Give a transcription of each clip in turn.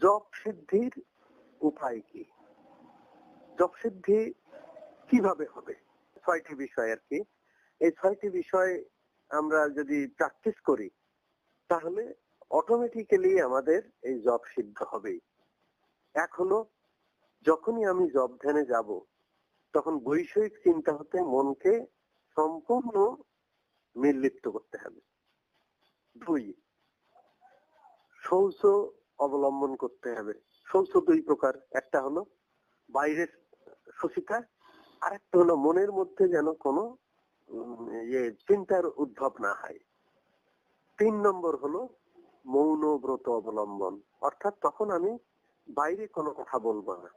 জপ সিদ্ধির উপায় কি? জপ সিদ্ধি কীভাবে হবে? ছয়টি বিষয় আর কি। এই ছয়টি বিষয় আমরা যদি প্র্যাকটিস করি, তাহলে অটোমেটিক্যালি আমাদের এই জব সিদ্ধ হবেই। এক হলো যখনই আমি জব ধ্যানে যাব, তখন বৈষয়িক চিন্তা হতে মনকে সম্পূর্ণ নির্লিপ্ত করতে হবে। দুই শৌচ অবলম্বন করতে হবে। শৌচ দুই প্রকার। একটা হলো বাইরের শুচিতা আর একটা হলো মনের মধ্যে যেন কোনো ইয়ে চিন্তার উদ্ভব না হয়। তিন নম্বর হলো মৌন ব্রত অবলম্বন। অর্থাৎ তখন আমি বাইরে কোনো কথা বলব না।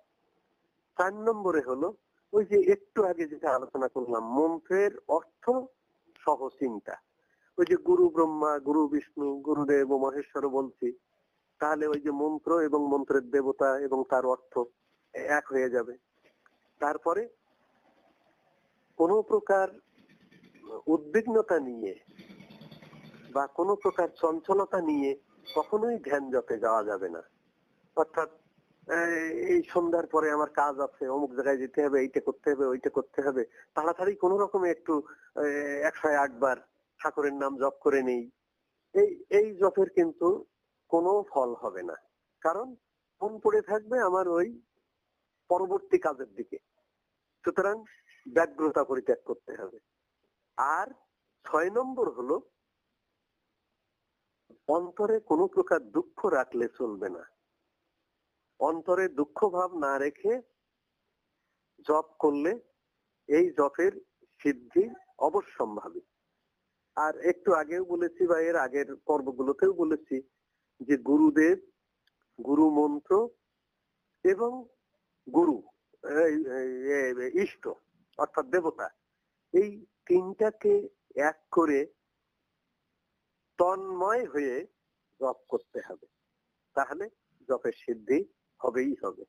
চার নম্বরে হলো ওই যে একটু আগে যেটা আলোচনা করলাম, মন্ত্রের অর্থ সহ চিন্তা। ওই যে গুরু ব্রহ্মা, গুরু বিষ্ণু, গুরুদেব ও মহেশ্বর বলছি তাহলে ওই যে মন্ত্র এবং মন্ত্রের দেবতা এবং তার অর্থ এক হয়ে যাবে। তারপরে কোন প্রকার উদ্বিগ্নতা নিয়ে বা কোন প্রকার চঞ্চলতা নিয়ে কখনোই ধ্যান জপে যাওয়া যাবে না। অর্থাৎ এই সন্ধ্যার পরে আমার কাজ আছে, অমুক জায়গায় যেতে হবে, এইটা করতে হবে, ওইটা করতে হবে। তাড়াতাড়ি কোন রকমে একটু একশো আটবার ঠাকুরের নাম জপ করে নেই। এই এই জপের কিন্তু কোনো ফল হবে না। কারণ মন পড়ে থাকবে আমার ওই পরবর্তী কাজের দিকে। সুতরাং ব্যগ্রতা পরিত্যাগ করতে হবে। আর ছয় নম্বর হলো, অন্তরে কোনো প্রকার দুঃখ রাখলে চলবে না। অন্তরে দুঃখ ভাব না রেখে জপ করলে এই জপের সিদ্ধি অবশ্যম্ভাবী। আর একটু আগেও বলেছি বা এর আগের পর্বগুলোতেও বলেছি যে গুরুদেব গুরু মন্ত্র এবং গুরু ইষ্ট, অর্থাৎ দেবতা, এই তিনটাকে এক করে তন্ময় হয়ে জপ করতে হবে। তাহলে জপের সিদ্ধি হবেই হবে।